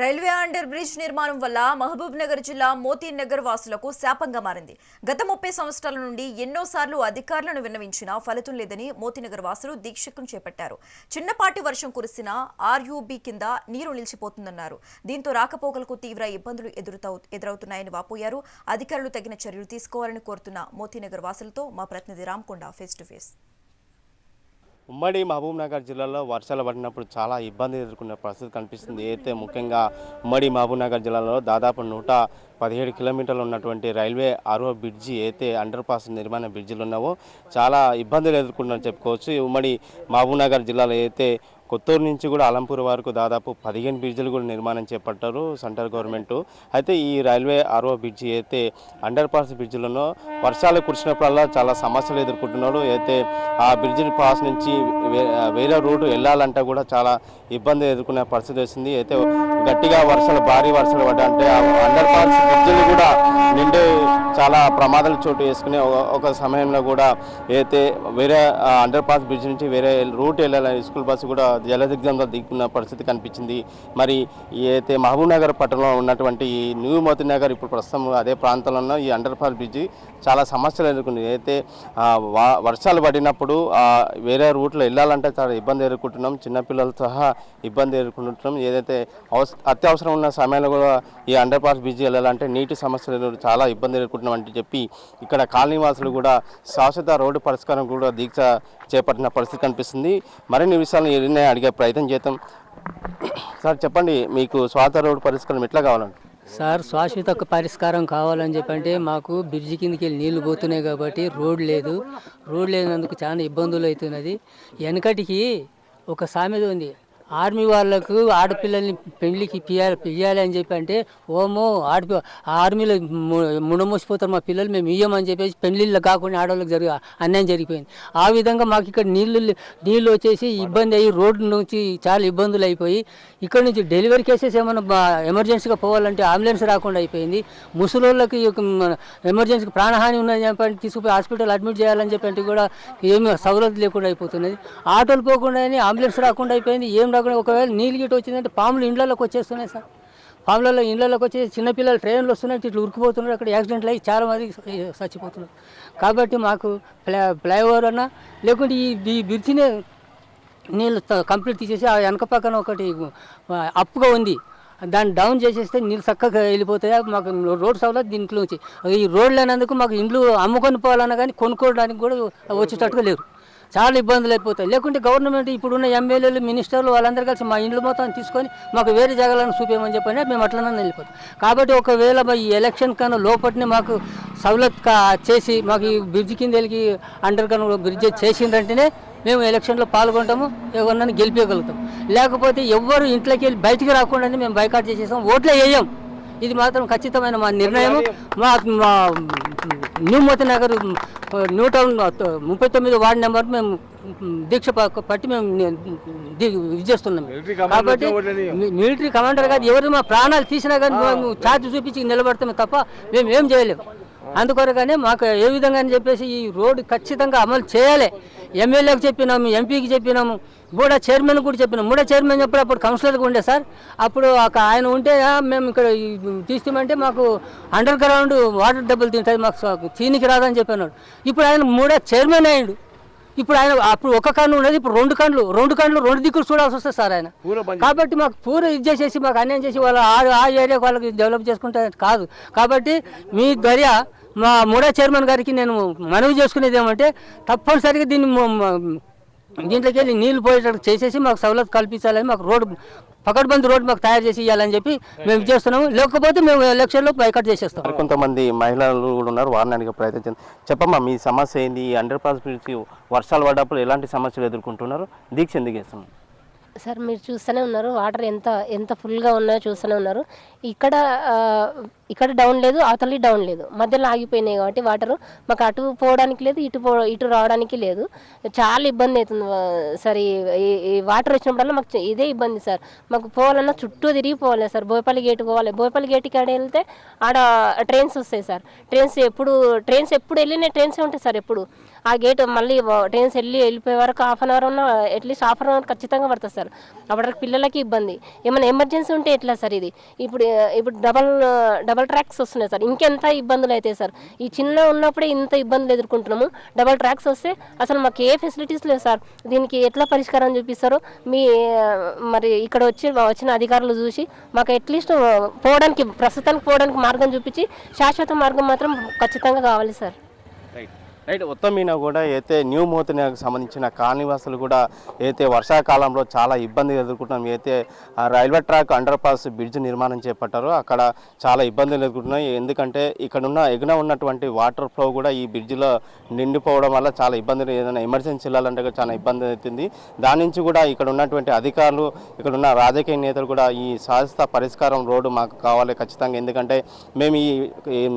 Railway under bridge నిర్మాణం వల్ల మహబూబ్ నగర్ జిల్లా మోతీనగర్ వాసులకు శాపంగా మారింది. గత ముప్పై సంవత్సరాల నుండి ఎన్నోసార్లు అధికారులను విన్నవించినా ఫలితం లేదని మోతీనగర్ వాసులు దీక్షకు చేపట్టారు. చిన్నపాటి వర్షం కురిసినా ఆర్యూబీ కింద నీరు నిలిచిపోతుందన్నారు. దీంతో రాకపోకలకు తీవ్ర ఇబ్బందులు ఎదురవుతున్నాయని వాపోయారు. అధికారులు తగిన చర్యలు తీసుకోవాలని కోరుతున్న మోతీనగర్ వాసులతో మా ప్రతినిధి రామ్కొండ ఫేస్ టు ఫేస్ ఉమ్మడి మహబూబ్నగర్ జిల్లాలో వర్షాలు పడినప్పుడు చాలా ఇబ్బంది ఎదుర్కొన్న పరిస్థితి కనిపిస్తుంది. అయితే ముఖ్యంగా ఉమ్మడి మహబూబ్నగర్ జిల్లాలో దాదాపు నూట పదిహేడు కిలోమీటర్లు ఉన్నటువంటి రైల్వే ఆరో బ్రిడ్జి అయితే అండర్ పాస్ నిర్మాణ బ్రిడ్జిలు ఉన్నావో చాలా ఇబ్బందులు ఎదుర్కొన్నారని చెప్పుకోవచ్చు. ఉమ్మడి మహబూబ్నగర్ జిల్లాలో అయితే కొత్తూరు నుంచి కూడా అలంపూర్ వరకు దాదాపు పదిహేను బ్రిడ్జ్లు కూడా నిర్మాణం చేపట్టారు సెంట్రల్ గవర్నమెంట్. అయితే ఈ రైల్వే ఆర్ఓ బ్రిడ్జి అయితే అండర్ పాస్ బ్రిడ్జ్లను వర్షాలు కురిసినప్పుడల్లా చాలా సమస్యలు ఎదుర్కొంటున్నాడు. అయితే ఆ బ్రిడ్జి పాస్ నుంచి వేరే రోడ్డు వెళ్ళాలంటే కూడా చాలా ఇబ్బంది ఎదుర్కొనే పరిస్థితి వచ్చింది. అయితే గట్టిగా వర్షాలు భారీ వర్షాలు పడ్డాయంటే ఆ అండర్ పాస్ బ్రిడ్జ్లు కూడా నిండి చాలా ప్రమాదాలు చోటు వేసుకునే ఒక- సమయంలో కూడా అయితే వేరే అండర్ పాస్ బ్రిడ్జ్ నుంచి వేరే రూట్ వెళ్ళాలని స్కూల్ బస్సు కూడా జలదిగ్ధంలో దిక్కున్న పరిస్థితి కనిపించింది. మరి ఏదైతే అయితే మహబూబ్ నగర్ పట్టణంలో ఉన్నటువంటి ఈ న్యూ మోతీ నగర్ ఇప్పుడు ప్రస్తుతం అదే ప్రాంతంలో ఉన్న ఈ అండర్ పాస్ బ్రిడ్జి చాలా సమస్యలు ఎదుర్కొంది. అయితే వా- వర్షాలు పడినప్పుడు వేరే రూట్లో వెళ్ళాలంటే చాలా ఇబ్బంది ఎదుర్కొంటున్నాం. చిన్నపిల్లలు సహా ఇబ్బంది ఎదుర్కొంటున్నాం. ఏదైతే అవస అత్యవసరం ఉన్న సమయంలో కూడా ఈ అండర్ పాస్ బ్రిడ్జి వెళ్ళాలంటే నీటి సమస్యలు చాలా ఇబ్బంది ఎదుర్కొంటున్నాం అని చెప్పి ఇక్కడ కాలనీ వాసులు కూడా శాశ్వత రోడ్డు పరిష్కారం కూడా దీక్ష చేపట్టిన పరిస్థితి కనిపిస్తుంది. మరిన్ని విషయాలను ఎన్నే అడిగే ప్రయత్నం చేద్దాం. సార్ చెప్పండి మీకు స్వాత రోడ్డు పరిష్కారం ఎట్లా కావాలండి? సార్ శాశ్వత పరిష్కారం కావాలని చెప్పంటే మాకు బ్రిడ్జి కిందకి వెళ్ళి నీళ్ళు పోతున్నాయి కాబట్టి రోడ్ లేదు. రోడ్ లేనందుకు చాలా ఇబ్బందులు అవుతున్నది. వెనకటికి ఒక సామెత ఉంది. ఆర్మీ వాళ్ళకు ఆడపిల్లల్ని పెళ్ళికి పియాలి పియ్యాలి అని చెప్పి అంటే ఓమో ఆడపి ఆర్మీలో మునమోసిపోతారు మా పిల్లలు మేము ఇయ్యమని చెప్పేసి పెళ్ళిళ్ళు కాకుండా ఆడవాళ్ళకి జరిగి అన్యాయం జరిగిపోయింది. ఆ విధంగా మాకు ఇక్కడ నీళ్ళు నీళ్ళు వచ్చేసి ఇబ్బంది అయ్యి రోడ్డు నుంచి చాలా ఇబ్బందులు అయిపోయి ఇక్కడ నుంచి డెలివరీ కేసెస్ ఏమైనా ఎమర్జెన్సీగా పోవాలంటే అంబులెన్స్ రాకుండా అయిపోయింది. ముసలోళ్ళకి మన ఎమర్జెన్సీకి ప్రాణహాని ఉన్నది చెప్పి తీసుకుపోయి హాస్పిటల్ అడ్మిట్ చేయాలని చెప్పి కూడా ఏమి సౌలభ్యం లేకుండా అయిపోతున్నది. ఆటోలు పోకుండా అంబులెన్స్ రాకుండా అయిపోయింది. ఏం రాకుండా ఒకవేళ నీళ్ళు గిట్ట వచ్చిందంటే పాములు ఇండ్లలోకి వచ్చేస్తున్నాయి సార్. పాములలో ఇండ్లలోకి వచ్చి చిన్నపిల్లలు ట్రైన్లు వస్తున్నాయి ఇట్లా ఉరికిపోతున్నారు అక్కడ యాక్సిడెంట్లు అయ్యి చాలా మంది చచ్చిపోతున్నారు. కాబట్టి మాకు ఫ్లై ఫ్లైఓవర్ అన్నా లేకుంటే ఈ ఈ బ్రిడ్జినే నీళ్ళు కంప్లీట్ తీసేసి ఆ వెనక పక్కన ఒకటి అప్పుగా ఉంది. దాన్ని డౌన్ చేసేస్తే నీళ్ళు చక్కగా వెళ్ళిపోతాయి. మాకు రోడ్ సౌలభ్యం దీంట్లో నుంచి. ఈ రోడ్లు లేనందుకు మాకు ఇండ్లు అమ్ముకొని పోవాలన్నా కానీ కొనుక్కోవడానికి కూడా వచ్చేటట్టుగా లేరు. చాలా ఇబ్బందులు అయిపోతాయి. లేకుంటే గవర్నమెంట్ ఇప్పుడున్న ఎమ్మెల్యేలు మినిస్టర్లు వాళ్ళందరూ కలిసి మా ఇండ్లు మొత్తం తీసుకొని మాకు వేరే జాగాలను చూపించమని చెప్పని మేము అట్లనే వెళ్ళిపోతాం కాబట్టి ఒకవేళ ఈ ఎలక్షన్ కన్నా లోపటిని మాకు సవలత్ చేసి మాకు ఈ బ్రిడ్జ్ కింద వెళ్ళి అండర్ కన్ బ్రిడ్జ్ చేసిందంటేనే మేము ఎలక్షన్లో పాల్గొంటాము ఎవరినైనా గెలిపేయగలుగుతాం. లేకపోతే ఎవ్వరు ఇంట్లోకి వెళ్ళి బయటికి రాకుండానే మేము బైకాట్ చేసేసాం ఓట్లే వేయం. ఇది మాత్రం ఖచ్చితమైన మా నిర్ణయం మా మా new Moti Nagar new town ముప్పై తొమ్మిది వార్డు నెంబర్ మేము దీక్ష పట్టి మేము చేస్తున్నాం కాబట్టి మిలిటరీ కమాండర్ గారు ఎవరు మా ప్రాణాలు తీసినా కానీ మేము ఛార్జ్ చూపించి నిలబడతామే తప్ప మేము ఏం చేయలేము. అందుకొరగానే మాకు ఏ విధంగా అని చెప్పేసి ఈ రోడ్డు ఖచ్చితంగా అమలు చేయాలి. ఎమ్మెల్యేకి చెప్పినాము ఎంపీకి చెప్పినాము మూడా చైర్మన్ కూడా చెప్పినాం మూడా చైర్మన్ చెప్పినప్పుడు అప్పుడు కౌన్సిలర్గా ఉండే సార్. అప్పుడు ఒక ఆయన ఉంటే "ఆ, మేము ఇక్కడ తీస్తామంటే మాకు అండర్ గ్రౌండ్ వాటర్ డబ్బులు తింటుంది మాకు చీనికి రాదని చెప్పినాడు. ఇప్పుడు ఆయన మూడా చైర్మన్ అయ్యిండు. ఇప్పుడు ఆయన అప్పుడు ఒక కన్ను ఉండేది ఇప్పుడు రెండు కళ్ళు రెండు కళ్ళు రెండు దిక్కులు చూడాల్సి వస్తుంది సార్ ఆయన. కాబట్టి మాకు పూర ఇది చేసేసి మాకు అన్యాయం చేసి వాళ్ళ ఆ- ఆ ఏరియా వాళ్ళకి డెవలప్ చేసుకుంటే కాదు. కాబట్టి మీ దర్యా మా మూడో చైర్మన్ గారికి నేను మనవి చేసుకునేది ఏమంటే తప్పనిసరిగా దీన్ని దీంట్లోకి వెళ్ళి నీళ్ళు పోయేటట్టు చేసేసి మాకు సవలత్ కల్పించాలని మాకు రోడ్డు పకడ్బంది రోడ్డు మాకు తయారు చేసి ఇవ్వాలని చెప్పి మేము చేస్తున్నాము. లేకపోతే మేము ఎలక్షన్లో బైకట్ చేసేస్తాం. కొంతమంది మహిళలు కూడా ఉన్నారు వారిని అడిగే ప్రయత్నం చెప్పమ్మా మీ సమస్య ఏంది? అండర్ పాస్ వర్షాలు పడ్డప్పుడు ఎలాంటి సమస్యలు ఎదుర్కొంటున్నారు? దీక్ష ఎందుకు చేస్తున్నాం? సార్ మీరు చూస్తూనే ఉన్నారు. వాటర్ ఎంత ఎంత ఫుల్గా ఉన్నాయో చూస్తూనే ఉన్నారు. ఇక్కడ ఇక్కడ డౌన్ లేదు అవతలి డౌన్ లేదు. మధ్యలో ఆగిపోయినాయి కాబట్టి వాటర్ మాకు అటు పోవడానికి లేదు ఇటు పో ఇటు రావడానికి లేదు. చాలా ఇబ్బంది అవుతుంది సార్. ఈ వాటర్ వచ్చినప్పుడల్లా మాకు ఇదే ఇబ్బంది సార్. మాకు పోవాలన్నా చుట్టూ తిరిగి పోవాలి సార్. బోయపల్లి గేట్ పోవాలి. బోయపల్లి గేట్ కాడ వెళ్తే ఆడ ట్రైన్స్ వస్తాయి సార్. ట్రైన్స్ ఎప్పుడు ట్రైన్స్ ఎప్పుడు వెళ్ళిన ట్రైన్స్ ఉంటాయి సార్ ఎప్పుడు. ఆ గేట్ మళ్ళీ ట్రైన్స్ వెళ్ళి వెళ్ళిపోయే వరకు హాఫ్ అన్ అవర్ ఉన్న at least half an hour ఖచ్చితంగా పడుతుంది సార్. అప్పటికి పిల్లలకి ఇబ్బంది. ఏమైనా ఎమర్జెన్సీ ఉంటే ఎట్లా సార్ ఇది? ఇప్పుడు ఇప్పుడు డబల్ డబల్ ట్రాక్స్ వస్తున్నాయి సార్. ఇంకెంత ఇబ్బందులు అవుతాయి సార్? ఈ చిన్న ఉన్నప్పుడే ఇంత ఇబ్బందులు ఎదుర్కొంటున్నాము. డబల్ ట్రాక్స్ వస్తే అసలు మాకు ఏ ఫెసిలిటీస్ లేవు సార్. దీనికి ఎట్లా పరిష్కారం చూపిస్తారో మీ మరి ఇక్కడ వచ్చి వచ్చిన అధికారులు చూసి మాకు అట్లీస్ట్ పోవడానికి ప్రస్తుతానికి పోవడానికి మార్గం చూపించి శాశ్వత మార్గం మాత్రం ఖచ్చితంగా కావాలి సార్. రైట్ రైట్ కూడా అయితే న్యూ మోతినాకు సంబంధించిన కాలనీవాసులు కూడా అయితే వర్షాకాలంలో చాలా ఇబ్బంది ఎదుర్కొంటున్నాం. అయితే ఆ railway track under pass bridge నిర్మాణం చేపట్టారు. అక్కడ చాలా ఇబ్బందులు ఎదుర్కొంటున్నాయి. ఎందుకంటే ఇక్కడ ఉన్న ఎగున ఉన్నటువంటి వాటర్ ఫ్లో కూడా ఈ బ్రిడ్జ్లో నిండిపోవడం వల్ల చాలా ఇబ్బందులు ఏదైనా ఎమర్జెన్సీ వెళ్ళాలంటే చాలా ఇబ్బంది అవుతుంది. దాని నుంచి కూడా ఇక్కడ ఉన్నటువంటి అధికారులు ఇక్కడ ఉన్న రాజకీయ నేతలు కూడా ఈ శాశ్వత పరిష్కారం రోడ్డు మాకు కావాలి ఖచ్చితంగా. ఎందుకంటే మేము ఈ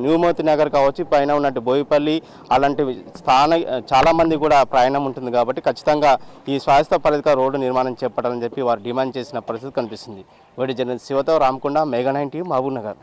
న్యూ న్యూమోతి నగర్ కావచ్చు పైన ఉన్నట్టు బోయిపల్లి అలాంటి స్థాన చాలామంది కూడా ప్రయాణం ఉంటుంది కాబట్టి ఖచ్చితంగా ఈ శాశ్వత పరిధిక రోడ్డు నిర్మాణం చేపట్టాలని చెప్పి వారు డిమాండ్ చేసిన పరిస్థితి కనిపిస్తుంది. వీడి జన శివతో రామకొండ మెగా నైన్టీ మహబూబ్ నగర్